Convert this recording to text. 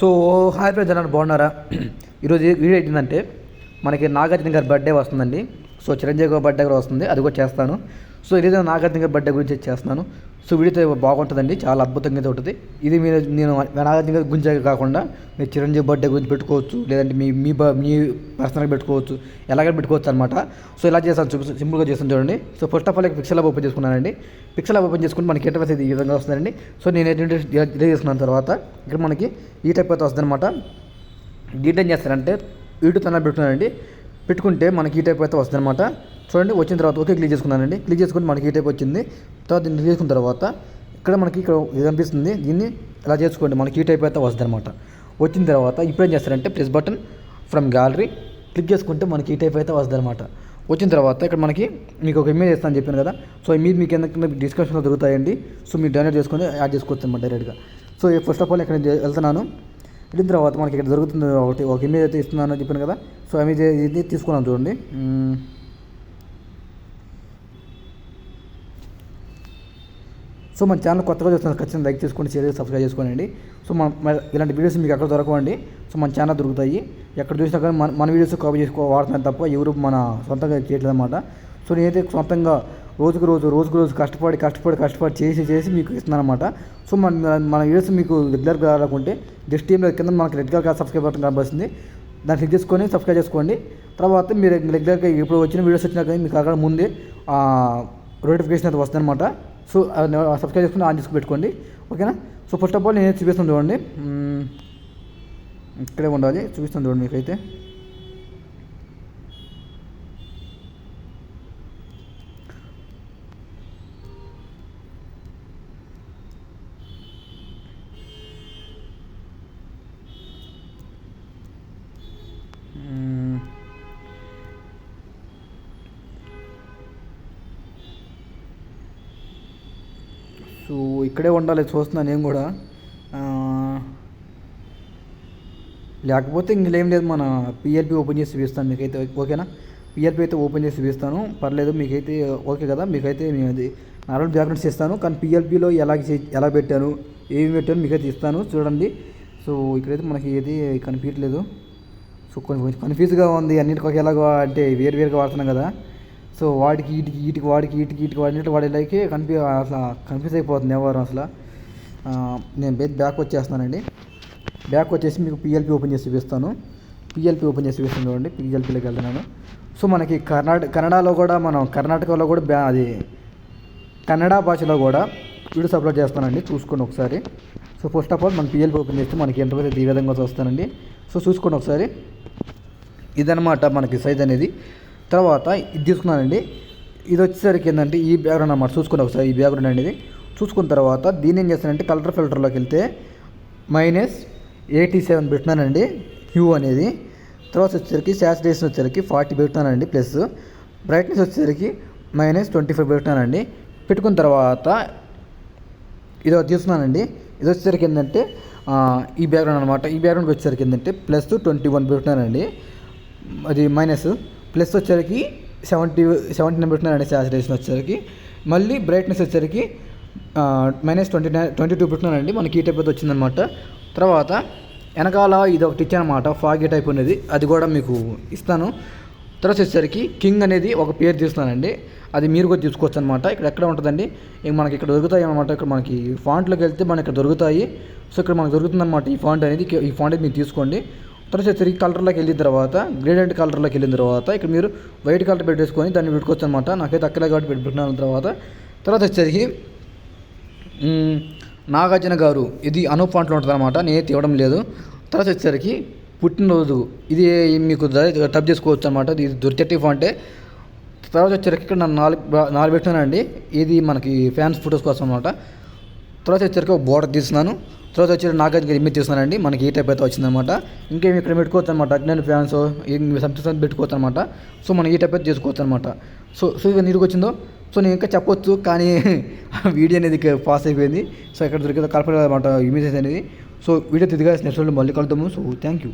So hi friends జనాలు బాగున్నారా? ఈరోజు వీడియో ఏంటంటే మనకి నాగార్జున గారి బర్త్డే వస్తుందండి. సో చిరంజీవి గారి బర్త్డే కూడా వస్తుంది. అది కూడా చేస్తాను. సో ఈరోజు నాగార్జున గారి బర్త్డే గురించి చేస్తున్నాను. సో వీడియో బాగుంటుందండి చాలా అద్భుతంగా అయితే ఉంటుంది. ఇది మీరు నేను నాగార్జున గారి గురించి కాకుండా మీరు చిరంజీవి బర్త్డే గురించి పెట్టుకోవచ్చు లేదంటే మీ మీ మీ పర్సనల్గా పెట్టుకోవచ్చు ఎలాగైనా పెట్టుకోవచ్చు అనమాట సో ఇలా చేస్తాను చూపి సింపుల్గా చేస్తాను చూడండి. So first of all Pixel open చేసుకున్నానండి. పిక్సెల్ ఓపెన్ చేసుకుని మనకి ఇంటర్ఫేస్ అయితే ఈ విధంగా వస్తుందండి. సో నేను ఏంటంటే ఇదే చేసుకున్నాను తర్వాత ఇక్కడ మనకి ఈ టైప్ అయితే వస్తుందన్నమాట డీటెయిన్ చేస్తారంటే యూట్యూబ్ ఛానల్ పెట్టుకున్నానండి. పెట్టుకుంటే మనకి ఈ టైప్ అయితే వస్తుందన్నమాట చూడండి వచ్చిన తర్వాత ఓకే క్లిక్ చేసుకున్నానండి. క్లిక్ చేసుకుని మనకి ఈ టైప్ వచ్చింది. తర్వాత దీన్ని క్లిక్ చేసుకున్న తర్వాత ఇక్కడ మనకి ఇక్కడ ఇది కనిపిస్తుంది. దీన్ని ఇలా చేసుకోండి. మనకి ఈ టైప్ అయితే వస్తుంది అనమాట వచ్చిన తర్వాత ఇప్పుడు ఏం చేస్తారంటే press button from gallery click చేసుకుంటే మనకి ఈ టైప్ అయితే వస్తుంది అనమాట వచ్చిన తర్వాత ఇక్కడ మనకి మీకు ఒక ఇమేజ్ ఇస్తాను చెప్పాను కదా. సో ఇమేజ్ మీకు ఎందుకంటే డిస్క్రిప్షన్లో దొరుకుతాయండి. సో మీరు డౌన్లోడ్ చేసుకొని యాడ్ చేసుకోవచ్చు అనమాట డైరెక్ట్గా. సో ఫస్ట్ ఆఫ్ ఆల్ ఇక్కడ వెళ్తున్నాను. వెళ్ళిన తర్వాత మనకి ఇక్కడ దొరుకుతుంది ఒకటి. ఒక ఇమేజ్ అయితే ఇస్తున్నాను అని చెప్పాను కదా. సో ఇమేజ్ ఇది తీసుకున్నాను చూడండి. సో మన ఛానల్ కొత్తగా చూస్తున్నారు ఖచ్చితంగా లైక్ చేసుకోండి షేర్ చేసి సబ్స్క్రైబ్ చేసుకోండి సో మన ఇలాంటి వీడియోస్ మీకు ఎక్కడ దొరకవండి సో మన ఛానల్ దొరుకుతాయి. ఎక్కడ చూసినా కానీ మన మన వీడియోస్ కాపీ చేసుకో వాడుతున్నాను తప్ప ఎవరు మన సొంతంగా చేయట్లేదు అనమాట సో నేనైతే సొంతంగా రోజుకు రోజు రోజుకు రోజు కష్టపడి కష్టపడి కష్టపడి చేసి చేసి మీకు ఇస్తున్నాను అనమాట సో మన మన వీడియోస్ మీకు రెగ్యులర్గా రాకుంటే జస్ట్ టీంలో కింద మనకి రెగ్యులర్గా సబ్స్క్రైబ్ బటన్ కనబడుతుంది. దాన్ని క్లిక్ చేసుకొని సబ్స్క్రైబ్ చేసుకోండి. తర్వాత మీరు రెగ్యులర్గా ఇప్పుడు వచ్చిన వీడియోస్ వచ్చినా కానీ మీకు అక్కడ ముందే నోటిఫికేషన్ అయితే వస్తుందన్నమాట. సో సబ్స్క్రైబ్ చేసుకుని ఆన్ చేసుకుని పెట్టుకోండి. ఓకేనా? సో ఫస్ట్ ఆఫ్ ఆల్ నేను చూపిస్తాను చూడండి. ఇక్కడే ఉండాలి. చూపిస్తాను చూడండి మీకైతే. సో ఇక్కడే ఉండాలి చూస్తున్నాను నేను కూడా. లేకపోతే ఇంకేం లేదు మన పిఎల్పి ఓపెన్ చేసి చూపిస్తాను మీకైతే ఓకేనా? పిఎల్పి అయితే ఓపెన్ చేసి చూపిస్తాను పర్లేదు మీకైతే ఓకే కదా? మీకైతే నేను అది నార్మల్ డాక్యుమెంట్స్ ఇస్తాను. కానీ పిఎల్పిలో ఎలా ఎలా పెట్టాను ఏమి పెట్టాను మీకైతే ఇస్తాను చూడండి. సో ఇక్కడైతే మనకి ఏది కనిపించట్లేదు సో కొంచెం కొంచెం కన్ఫ్యూజ్గా ఉంది అన్నిటికి ఒకేలాగా అంటే వేరు వేరుగా వాడుతున్నాం కదా. సో వాడికి వీటికి వీటికి వాడికి వీటికి వీటికి వాడినట్టు వాడేలాగే కన్ఫ్యూ అసలు కన్ఫ్యూజ్ అయిపోతుంది ఎవరు అసలు. నేను బ్యాక్ వచ్చేస్తున్నానండి. బ్యాక్ వచ్చేసి మీకు పిఎల్పి ఓపెన్ చేసి చూపిస్తాను. పిఎల్పి ఓపెన్ చేసి చూపిస్తాను చూడండి పిఎల్పిలోకి వెళ్తున్నాను. సో మనకి కర్ణాటక కన్నడలో కూడా మనం కర్ణాటకలో కూడా బ్యా అది కన్నడ భాషలో కూడా వీడియోస్ అప్లోడ్ చేస్తానండి చూసుకోండి ఒకసారి. సో ఫస్ట్ ఆఫ్ ఆల్ మన పిఎల్పి ఓపెన్ చేస్తే మనకి ఎంతవరకు ఈ విధంగా వస్తానండి సో చూసుకోండి ఒకసారి. ఇదనమాట మనకి సైజ్ అనేది. తర్వాత ఇది తీసుకున్నానండి. ఇది వచ్చేసరికి ఏంటంటే ఈ బ్యాక్గ్రౌండ్ అన్నమాట. చూసుకుని ఒకసారి ఈ బ్యాక్గ్రౌండ్ అనేది. చూసుకున్న తర్వాత దీన్ని ఏం చేస్తానంటే కలర్ ఫిల్టర్లోకి వెళ్తే మైనస్ ఎయిటీ సెవెన్ పెట్టినానండి హ్యూ అనేది. తర్వాత వచ్చేసరికి శాచురేషన్ వచ్చేసరికి ఫార్టీ పెట్టినానండి ప్లస్ బ్రైట్నెస్ వచ్చేసరికి మైనస్ ట్వంటీ ఫైవ్ పెట్టినానండి పెట్టుకున్న తర్వాత ఇది ఒకటి తీసుకున్నానండి. ఇది వచ్చేసరికి ఏంటంటే ఈ బ్యాక్గ్రౌండ్ అనమాట ఈ బ్యాక్గ్రౌండ్కి వచ్చేసరికి ఏంటంటే ప్లస్ ట్వంటీ వన్ పెట్టినానండి అది మైనస్ ప్లస్ వచ్చేసరికి సెవెంటీ సెవెంటీ నెంబర్స్ ఉన్నాయండి సాచురేషన్ వచ్చేసరికి. మళ్ళీ బ్రైట్నెస్ వచ్చేసరికి minus twenty nine twenty two పెట్టినానండి మనకి ఈ టైప్ అయితే వచ్చిందనమాట తర్వాత వెనకాల ఇది ఒకటి ఇచ్చానమాట ఫాగీ టైప్ అనేది అది కూడా మీకు ఇస్తాను. తర్వాత వచ్చేసరికి కింగ్ అనేది ఒక పేరు తీస్తున్నానండి. అది మీరు కూడా తీసుకోవచ్చు అనమాట ఇక్కడ ఎక్కడ ఉంటుందండి? ఇక మనకి ఇక్కడ దొరుకుతాయి అనమాట ఇక్కడ మనకి ఫాంట్లోకి వెళ్తే మనకి ఇక్కడ దొరుకుతాయి. సో ఇక్కడ మనకు దొరుకుతుందన్నమాట ఈ ఫాంట్ అనేది. ఈ ఫాంట్ మీరు తీసుకోండి. తర్వాత తిరిగి కలర్లోకి వెళ్ళిన తర్వాత గ్రేడెంట్ కలర్లోకి వెళ్ళిన తర్వాత ఇక్కడ మీరు వైట్ కలర్ పెట్టేసుకొని దాన్ని పెట్టుకోవచ్చు అనమాట నాకైతే అక్కలే కాబట్టి పెట్టుకున్నాను తర్వాత. తర్వాత వచ్చేసరికి నాగార్జున గారు ఇది అనూప్ ఫాంట్లో ఉంటుంది అనమాట నేనైతే ఇవ్వడం లేదు. తర్వాత వచ్చేసరికి పుట్టినరోజు ఇది మీకు టబ్ టప్ చేసుకోవచ్చు అనమాట ఇది దొరికెట్టి ఫాంటే తర్వాత వచ్చేసరికి ఇక్కడ నేను నాలుగు నాలుగు పెట్టానండి ఇది మనకి ఫ్యాన్స్ ఫొటోస్ కోసం అనమాట తర్వాత వచ్చేసరికి ఒక బోర్డర్ తీసినాను తర్వాత వచ్చి నాగార్జున ఇమేజ్ తీస్తున్నానండి మనకి ఈ టైప్ అయితే వచ్చిందనమాట. ఇంకేమి ఇక్కడ పెట్టుకోవచ్చు అనమాట అజ్ఞాన ఫ్యాన్స్ సంథింగ్ పెట్టుకోవచ్చు అనమాట సో మనం ఈ టైప్ అయితే చేసుకోవచ్చు అనమాట సో సో ఇది నీరుకు వచ్చిందో? సో నేను ఇంకా చెప్పొచ్చు కానీ వీడియో అనేది పాస్ అయిపోయింది. సో ఇక్కడ దొరికితే కలపలేదు అనమాట ఇమేజెస్ అనేది. సో వీడియో తిరిగా నెక్స్ట్ మళ్ళీ కలుద్దాము. So thank you